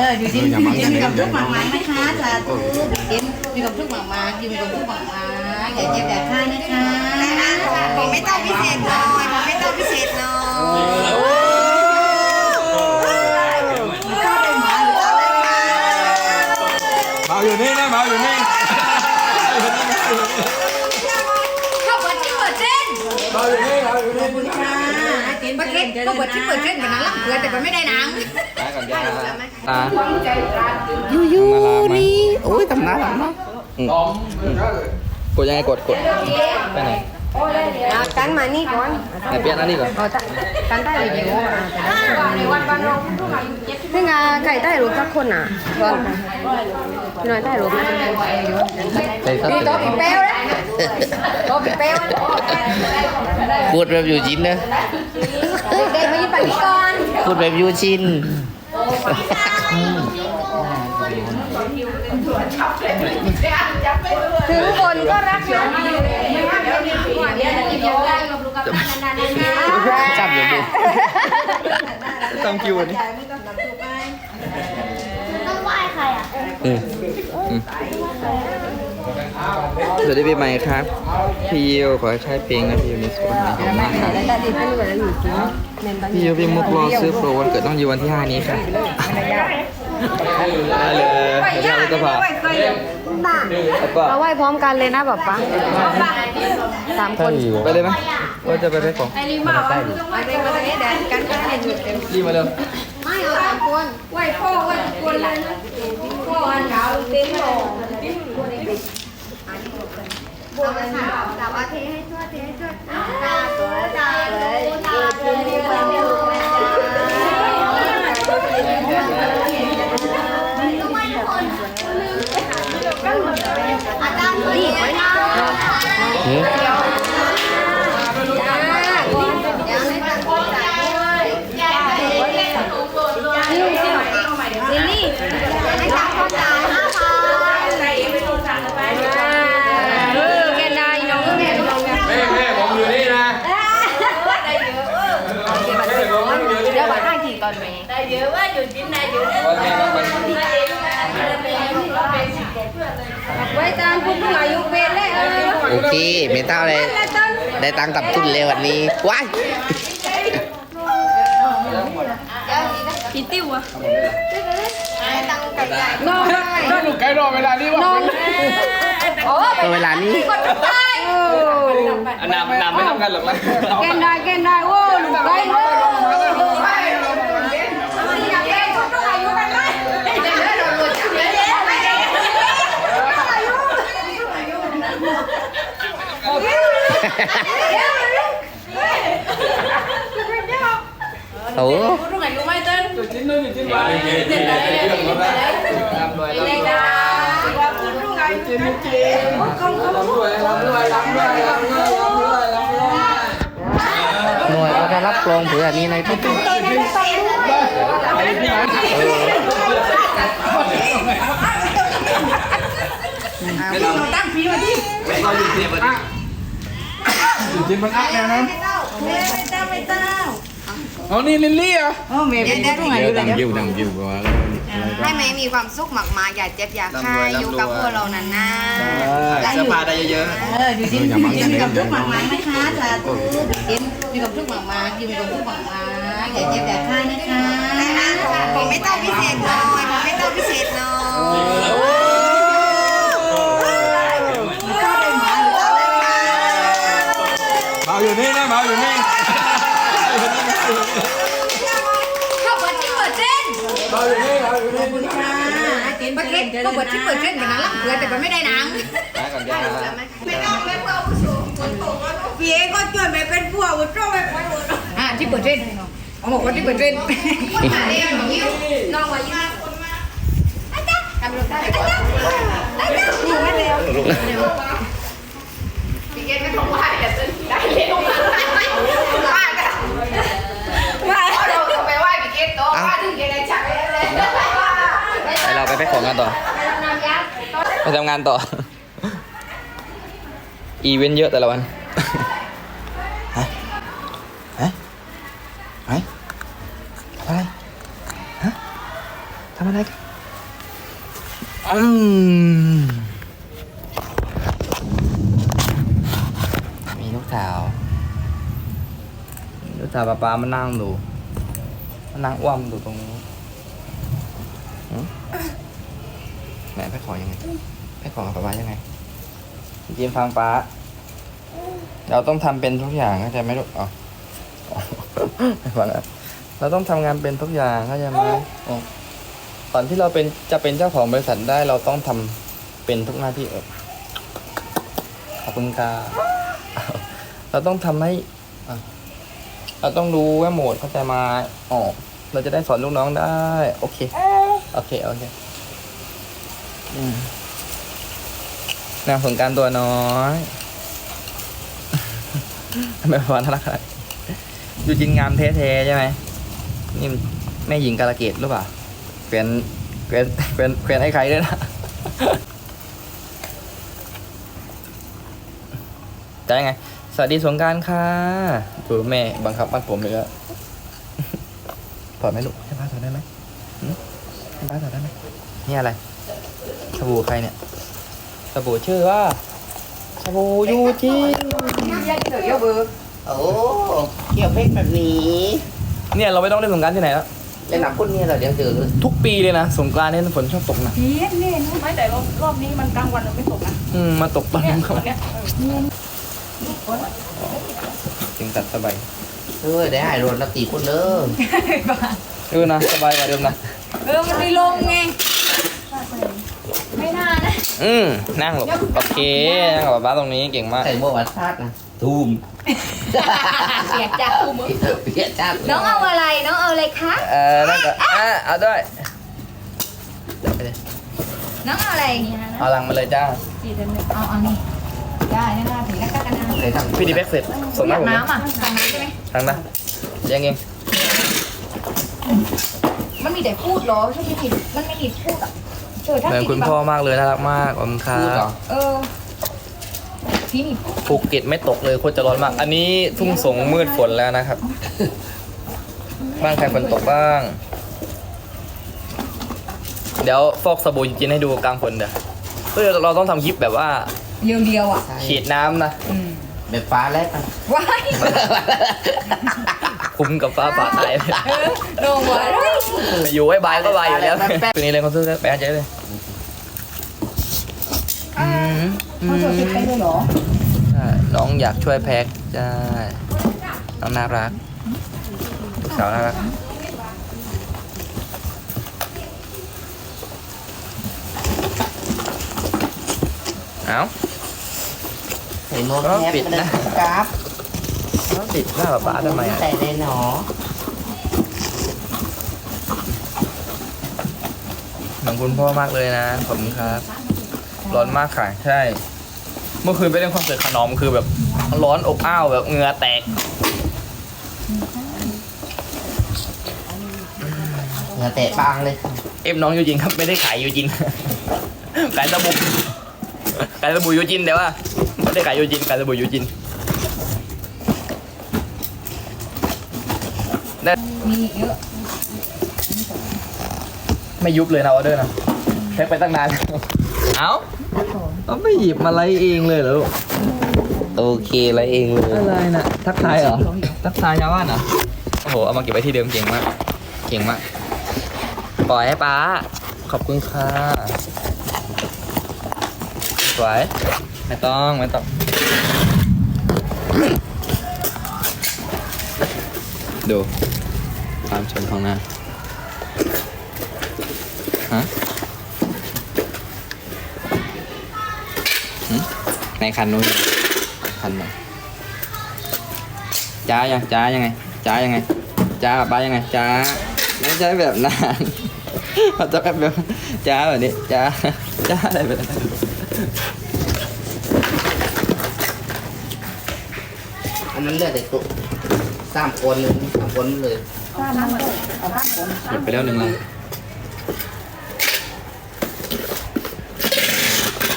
เอออยู่ที่อยู่ที่มีความทุกข์มากมายไหมคะสาธุเห็นมีความทุกข์มากมายอยู่มีความทุกข์มากมายอย่าเจ็บอย่าฆ่านะคะผมไม่ต้องพิเศษหน่อยผมไม่ต้องพิเศษหน่อยเบาอยู่นี่นะเบาอยู่นี่ เข้าเปิดที่เปิดเส้น เบาอยู่นี่เบาอยู่นี่ เมื่อ ก็เปิดที่เปิดเส้นกันนะลักเกลือแต่มันไม่ได้หนังตายูยูนี่โอ้ยทำนารักเนาะกดยังไงกดกดไปไหนกันมานี่ก่อนไหนเปลี่ยนอันนี้ก่อนกันได้เลยเดี๋ยวนี่ไงไก่ใต้รูปสักคนอะก่อนพี่น้อยใต้รูปนะใส่ตัวปีเป้วเลยตัวปีเป้วกดแบบอยู่จินนะ เด็กๆมายืนฝั่งนี้ก่อนกดแบบยูชินถึงคนก็รักนะจับอยู่ดูต้องคิวอันนี้ต้องไหว้ใครอะอืมอืม สวัสดีปีใหม่ครับ พี่ยิวขอให้ใช้เพลงนะพี่ยิวมีสุขภาพมากครับแต่ดิเป็นเหมือนอยู่จริงเมนบันพี่ยิวพี่มุกรอซื้อโปรวันเกิดต้องอยู่วันที่5นี้ค่ะได้เลยเดี๋ยวเราจะพาแล้วก็เราไหว้พร้อมกันเลยนะแบบปะสามคนไปเลยไหมว่าจะไปไปของมาเองมาตรงนี้แดนกันกันเห็นอยู่เต็มรีบมาเร็วไม่เอาสามคนไหว้พ่อไหว้ทุกคนเลยนะพ่ออันขาวเต็มหล่อ บัวมันขาวแต่ว่าเทให้ทั่วเทให้ทั่วตาตัวตาเลยตาเลยมีความสุขอาจารย์ดีไหมนะ หืม ลิลลี่ให้ตังค์พ่อจ่ายห้าพันเออแกได้น้องแกน้อง แม่แม่ผมอยู่นี่นะ เดี๋ยวมาให้ทีก่อนไหม วันนี้ต้องไป ไว้ตามคุณผู้อายุเป็นเลยเออโอเคไม่เต้าเลยได้ตังค์กลับทุนเลยวันนี้ว้ายพี่ติ้วอะตังค์ไก่ไก่นอนถ้าหนูไกด์รอเวลานี้ว่านอนโอ้ก็เวลานี้กดทุกได้อันนำนำไม่ทำกันหรอกนะแกนได้แกนได้โอ้ลูกไก่โอ้อยากแกนคนผู้อายุกันเลย โอ้จุดชิ้นนู้นจุดชิ้นนี้เด็ดเลยเด็ดเลยลำรวยลำรวย จิ้มจิ้มลำรวยลำรวยลำรวยลำรวยลำรวยลำรวยหน่วยก็ได้รับรองเผื่อนี้ในทุกเออตั้งผีมาที่จุดชิ้นมันอักแน่นะไม่เจ้าไม่เจ้าอ๋อนี่ลิลลี่อะโอ้เมย์เป็นผู้อายุเลยยิวดังยิวกว่าให้แม่มีความสุขมากๆอย่าเจ็บอย่าไข้อยู่กับพวกเรานานๆเสื้อผ้าได้เยอะเอออยู่ที่อยู่ที่มีความทุกข์มากมายไหมคะสาธุเห็นมีความทุกข์มากมายอยู่มีความทุกข์มากมายอย่าเจ็บอย่าฆ่านะคะผมไม่ต้องพิเศษหน่อยผมไม่ต้องพิเศษหน่อย เบา อยู่นี่นะเบาอยู่นี่เข้าเปิดที่เปิดเส้นเบาอยู่นี่เบาอยู่นี่เมื่อกี้ก็เปิดที่เปิดเส้นกันนะลักเกลือแต่มันไม่ได้หนังไม่ต้องไม่เพื่อผู้สูงคนโตก็พี่เอก็จวนไปเป็นพวกวุ้นโจ้ไปเป็นวุ้นอะที่เปิดเส้นเอาบอกว่าที่เปิดเส้นมาเรียนยิ้วน้องว่ายิ้มคนมาอาจารย์ทำลงได้อาจารย์อาจารย์อยู่ไม่เร็วพี่เกณฑ์ไม่ต้องไหว้แต่จะ ได้เร็วมากไหว้กันไหว้เราไปไหว้พี่เกณฑ์โตไหว้ถึงเกณฑ์ได้ชักเลยๆไปเราไปแพ็คของกันต่อ ไปทำงานต่อ อีเวนต์เยอะแต่ละวันฮะฮะฮะอะไรฮะททำอะไรกันอืมมีลูกสาว ลูกสาวป้าป้ามานั่งดูมานั่งอ้วมดูตรงนี้หืมไหนไปขอยังไงไปขอกับป้าป้ายังไงจิมฟังป้า เราต้องทำเป็นทุกอย่างเข้าใจไหมลูกอ๋อไม่ฟังอะเราต้องทำงานเป็นทุกอย่างเข้าใจไหมอ๋อก่อนที่เราเป็นจะเป็นเจ้าของบริษัทได้เราต้องทำเป็นทุกหน้าที่เออขอบคุณค่ะเราต้องทำให้อะ เราต้องรู้ว่าโหมดเข้าใจไหมาอ๋อเราจะได้สอนลูกน้องได้ โอเค โอเค โอเคอืมนางสงการตัวน้อยทำไมวันน่ารักอยู่จินงามเท่ๆใช่ไหมนี่แม่หญิงกาลเกตหรือเปล่าเปลี่ยนเปลี่ยนเปลี่ยนเปลี่ยนไอ้ใครด้วยนะจะยังไง สวัสดีสงกรารค่ะดูแม่บังคับมัดผมเลยอะถอดไหมลูกให้ป้าถอดได้ไหมหืมให้ป้าถอดได้ไหมนี่อะไร สบู่ใครเนี่ย สบู่ชื่อว่า สบู่ยูจินโอ้เกี่ยวเพชรแบบนี้เนี่ยเราไม่ต้องเล่นสงกรารที่ไหนแล้ว เล่นหนังพุ่นนี่เหรอเดี๋ยวเจอทุกปีเลยนะ สงกรานต์เนี่ยฝนชอบตกหนะนี่นี่ไม่แต่รอบรอบนี้มันกลางวันมันไม่ตกนะอืมมาตกตอนเนี่ยนี้ก็วันเนี้ย จึงตัดสบายเออได้หายรถแล้วตีพุ่นเด้อเออนะสบายกว่าเดิมนะเออมันมีลมไง ไม่น่านะอืมนั่งหลบโอเคนั่งกับป๊าตรงนี้เก่งมากใส่โบวัดชาตินะทูมเสียจากกูมึงเปียชาติน้องเอาอะไรน้องเอาอะไรคะเออนั่นก็อะเอาด้วยเดี๋ยวไปเลยน้องเอาอะไรนี่ฮะเอาลังมาเลยจ้ากี่เดือนเอาเอานี่ได้ได้ได้ถึงแล้วกันนะใส่ทำ พี่ดีแบ็กเสร็จส่งมาผมนะน้ำอะทางน้ำใช่ไหมทางนะยังเองมันมีแต่พูดเหรอใช่ไหมผิดมันไม่มีพูดอะเออถ้าเหมือนคุณพ่อมากเลยน่ารักมากขอบคุณครัพูดเหรบอ เออพี่มีพูดภูเก็ตไม่ตกเลยโคตรจะร้อนมาก อันนี้ทุ่งสงมืดฝนแล้วนะครับ บ้านใครฝนตกบ้าง เดี๋ยวฟอกสบู่จริงๆให้ดูกลางฝนเดี๋ยวเฮ้ยเราต้องทำคลิปแบบว่าเรียวๆอะใช่ฉีดน้ำนะ อืม แบบฟ้าแลบนะว้ายคุ้มกับฟ้าผ่าตายเออโดนหัวเลยอยู่ไว้บายก็บายอยู่แล้วคืนนี้เลยเขาซื้อแปะใจเลยอืมอืเขามจดติดไปเลยเหรอใช่น้องอยากช่วยแพ็คใช่น้องน่ารักลูกสาวน่ารักเอ้า ใส่โน้ตแคปปิดนะกราฟแล้วติดหน้าป๊าป๊าทำไมอะใส่ได้หนอขอบคุณพ่อมากเลยนะขอบคุณครับ ร้อนมากค่ะ ใช่ เมื่อคืนไปเล่นคอนเสิร์ตขนอมคือแบบร้อนอบอ้าวแบบเหงื่อแตกเหงื่อแตะบางเลย เอ็มน้องยูจินครับไม่ได้ขายยูจิน ขายสบู่ขายสบู่ยูจินแต่ว่า ไม่ได้ขายยูจินขายสบู่ยูจินได้มีเยอะไม่ยุบเลยนะออเดอร์นะแพ็คไปตั้งนาน เอ้าเอาไม่หยิบมาไลเองเลยเหรอลูกโอเคอะไรเองเลยอะไรนะทักทายเหรอ ทักทายชาวบ้านเหรอ โอ้โห เอามาเก็บไว้ที่เดิมเก่งมาก เก่งมาก ปล่อยให้ป้า ขอบคุณค่ะสวย ไม่ต้องไม่ต้อง ดูความชนของหน้าฮะในคันนู้นคันไหนจ้ายังจ้ายังไงจ้ายังไงจ้าป้ายังไงจ้าไม่ใช่แบบนั้นเราจะแบบแบบจ้าแบบนี้จ้าจ้าอะไรแบบนั้น อันนั้นเลือดแต่ตัวสามคนเลยสามคนเลยหมดไปแล้วหนึ่งลัง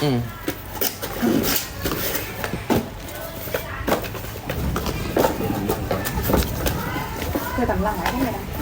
อืมเคยตำลังไหนได้ไหม